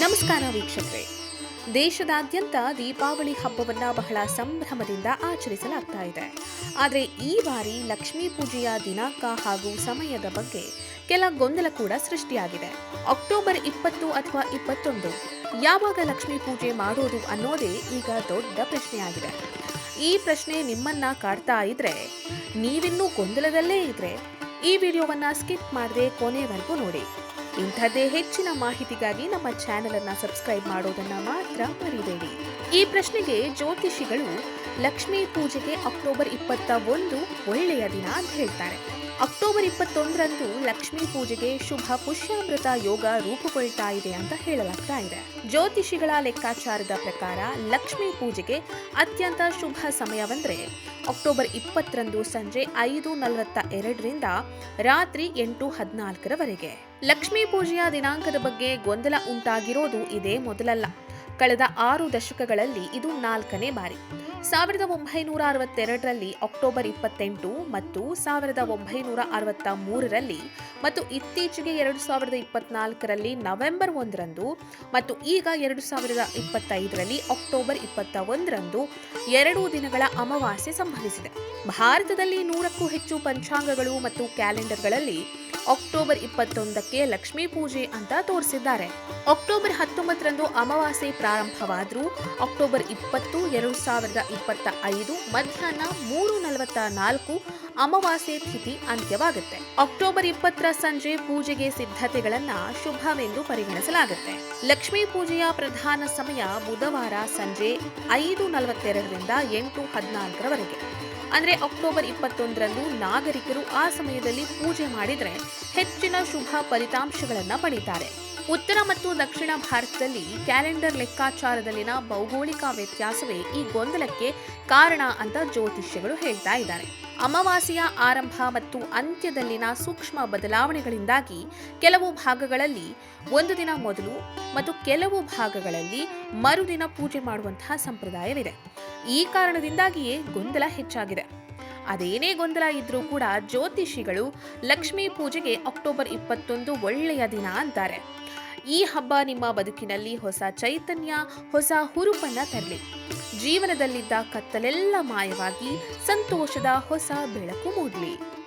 ನಮಸ್ಕಾರ ವೀಕ್ಷಕರೇ. ದೇಶದಾದ್ಯಂತ ದೀಪಾವಳಿ ಹಬ್ಬವನ್ನ ಬಹಳ ಸಂಭ್ರಮದಿಂದ ಆಚರಿಸಲಾಗ್ತಾ ಇದೆ. ಆದರೆ ಈ ಬಾರಿ ಲಕ್ಷ್ಮೀ ಪೂಜೆಯ ದಿನಾಂಕ ಹಾಗೂ ಸಮಯದ ಬಗ್ಗೆ ಕೆಲ ಗೊಂದಲ ಕೂಡ ಸೃಷ್ಟಿಯಾಗಿದೆ. ಅಕ್ಟೋಬರ್ ಇಪ್ಪತ್ತು ಅಥವಾ ಇಪ್ಪತ್ತೊಂದು, ಯಾವಾಗ ಲಕ್ಷ್ಮೀ ಪೂಜೆ ಮಾಡೋದು ಅನ್ನೋದೇ ಈಗ ದೊಡ್ಡ ಪ್ರಶ್ನೆಯಾಗಿದೆ. ಈ ಪ್ರಶ್ನೆ ನಿಮ್ಮನ್ನ ಕಾಡ್ತಾ ಇದ್ರೆ, ನೀವಿನ್ನೂ ಗೊಂದಲದಲ್ಲೇ ಇದ್ರೆ ಈ ವಿಡಿಯೋವನ್ನು ಸ್ಕಿಪ್ ಮಾಡದೆ ಕೊನೆವರೆಗೂ ನೋಡಿ. ಇಂಥದ್ದೇ ಹೆಚ್ಚಿನ ಮಾಹಿತಿಗಾಗಿ ನಮ್ಮ ಚಾನೆಲ್ ಅನ್ನ ಸಬ್ಸ್ಕ್ರೈಬ್ ಮಾಡೋದನ್ನ ಮಾತ್ರ ಮರಿಬೇಡಿ. ಈ ಪ್ರಶ್ನೆಗೆ ಜ್ಯೋತಿಷಿಗಳು ಲಕ್ಷ್ಮೀ ಪೂಜೆಗೆ ಅಕ್ಟೋಬರ್ ಇಪ್ಪತ್ತ ಒಂದು ಒಳ್ಳೆಯ ದಿನ ಅಂತ ಹೇಳ್ತಾರೆ. ಅಕ್ಟೋಬರ್ ಇಪ್ಪತ್ತೊಂದರಂದು ಲಕ್ಷ್ಮೀ ಪೂಜೆಗೆ ಶುಭ ಪುಷ್ಯಾಮೃತ ಯೋಗ ರೂಪುಗೊಳ್ತಾ ಇದೆ ಅಂತ ಹೇಳಲಾಗ್ತಾ ಇದೆ. ಜ್ಯೋತಿಷಿಗಳ ಲೆಕ್ಕಾಚಾರದ ಪ್ರಕಾರ ಲಕ್ಷ್ಮೀ ಪೂಜೆಗೆ ಅತ್ಯಂತ ಶುಭ ಸಮಯವೆಂದರೆ ಅಕ್ಟೋಬರ್ ಇಪ್ಪತ್ತರಂದು ಸಂಜೆ ಐದು ನಲವತ್ತ ಎರಡರಿಂದ ರಾತ್ರಿ ಎಂಟು ಹದಿನಾಲ್ಕರವರೆಗೆ. ಲಕ್ಷ್ಮೀ ಪೂಜೆಯ ದಿನಾಂಕದ ಬಗ್ಗೆ ಗೊಂದಲ ಉಂಟಾಗಿರೋದು ಇದೇ ಮೊದಲಲ್ಲ. ಕಳೆದ ಆರು ದಶಕಗಳಲ್ಲಿ ಇದು ನಾಲ್ಕನೇ ಬಾರಿ. ಸಾವಿರದ ಒಂಬೈನೂರ ಅರವತ್ತೆರಡರಲ್ಲಿ ಅಕ್ಟೋಬರ್ ಇಪ್ಪತ್ತೆಂಟು ಮತ್ತು ಸಾವಿರದ ಒಂಬೈನೂರ ಅರವತ್ತ ಮೂರರಲ್ಲಿ ಮತ್ತು ಇತ್ತೀಚೆಗೆ ಎರಡು ಸಾವಿರದ ಇಪ್ಪತ್ನಾಲ್ಕರಲ್ಲಿ ನವೆಂಬರ್ ಒಂದರಂದು ಮತ್ತು ಈಗ ಎರಡು ಸಾವಿರದ ಇಪ್ಪತ್ತೈದರಲ್ಲಿ ಅಕ್ಟೋಬರ್ ಇಪ್ಪತ್ತ ಒಂದರಂದು ಎರಡು ದಿನಗಳ ಅಮಾವಾಸ್ಯೆ ಸಂಭವಿಸಿದೆ. ಭಾರತದಲ್ಲಿ ನೂರಕ್ಕೂ ಹೆಚ್ಚು ಪಂಚಾಂಗಗಳು ಮತ್ತು ಕ್ಯಾಲೆಂಡರ್ಗಳಲ್ಲಿ ಅಕ್ಟೋಬರ್ ಇಪ್ಪತ್ತೊಂದಕ್ಕೆ ಲಕ್ಷ್ಮೀ ಪೂಜೆ ಅಂತ ತೋರಿಸಿದ್ದಾರೆ. ಅಕ್ಟೋಬರ್ ಹತ್ತೊಂಬತ್ತರಂದು ಅಮಾವಾಸ್ಯೆ ಪ್ರಾರಂಭವಾದರೂ, ಅಕ್ಟೋಬರ್ ಇಪ್ಪತ್ತು, ಎರಡು ಸಾವಿರದ ಇಪ್ಪತ್ತ ಐದು ಮಧ್ಯಾಹ್ನ ಮೂರು ನಲವತ್ತ ನಾಲ್ಕು ಅಮಾವಾಸ್ಯೆ ತಿಥಿ ಅಂತ್ಯವಾಗುತ್ತೆ. ಅಕ್ಟೋಬರ್ ಇಪ್ಪತ್ತರ ಸಂಜೆ ಪೂಜೆಗೆ ಸಿದ್ಧತೆಗಳನ್ನ ಶುಭವೆಂದು ಪರಿಗಣಿಸಲಾಗುತ್ತೆ. ಲಕ್ಷ್ಮೀ ಪೂಜೆಯ ಪ್ರಧಾನ ಸಮಯ ಬುಧವಾರ ಸಂಜೆ ಐದು ನಲವತ್ತೆರಡರಿಂದ ಎಂಟು ಹದಿನಾಲ್ಕರವರೆಗೆ. ಅಂದ್ರೆ ಅಕ್ಟೋಬರ್ ಇಪ್ಪತ್ತೊಂದರಂದು ನಾಗರಿಕರು ಆ ಸಮಯದಲ್ಲಿ ಪೂಜೆ ಮಾಡಿದರೆ ಹೆಚ್ಚಿನ ಶುಭ ಫಲಿತಾಂಶಗಳನ್ನು ಪಡೀತಾರೆ. ಉತ್ತರ ಮತ್ತು ದಕ್ಷಿಣ ಭಾರತದಲ್ಲಿ ಕ್ಯಾಲೆಂಡರ್ ಲೆಕ್ಕಾಚಾರದಲ್ಲಿನ ಭೌಗೋಳಿಕ ವ್ಯತ್ಯಾಸವೇ ಈ ಗೊಂದಲಕ್ಕೆ ಕಾರಣ ಅಂತ ಜ್ಯೋತಿಷ್ಯಗಳು ಹೇಳ್ತಾ ಇದ್ದಾರೆ. ಅಮಾವಾಸೆಯ ಆರಂಭ ಮತ್ತು ಅಂತ್ಯದಲ್ಲಿನ ಸೂಕ್ಷ್ಮ ಬದಲಾವಣೆಗಳಿಂದಾಗಿ ಕೆಲವು ಭಾಗಗಳಲ್ಲಿ ಒಂದು ದಿನ ಮೊದಲು ಮತ್ತು ಕೆಲವು ಭಾಗಗಳಲ್ಲಿ ಮರುದಿನ ಪೂಜೆ ಮಾಡುವಂತಹ ಸಂಪ್ರದಾಯವಿದೆ. ಈ ಕಾರಣದಿಂದಾಗಿಯೇ ಗೊಂದಲ ಹೆಚ್ಚಾಗಿದೆ. ಅದೇನೇ ಗೊಂದಲ ಇದ್ರೂ ಕೂಡ ಜ್ಯೋತಿಷಿಗಳು ಲಕ್ಷ್ಮೀ ಪೂಜೆಗೆ ಅಕ್ಟೋಬರ್ ಇಪ್ಪತ್ತೊಂದು ಒಳ್ಳೆಯ ದಿನ ಅಂತಾರೆ. ಈ ಹಬ್ಬ ನಿಮ್ಮ ಬದುಕಿನಲ್ಲಿ ಹೊಸ ಚೈತನ್ಯ, ಹೊಸ ಹುರುಪನ್ನ ತರಲಿ. ಜೀವನದಲ್ಲಿದ್ದ ಕತ್ತಲೆಲ್ಲ ಮಾಯವಾಗಿ ಸಂತೋಷದ ಹೊಸ ಬೆಳಕು ಮೂಡಲಿ.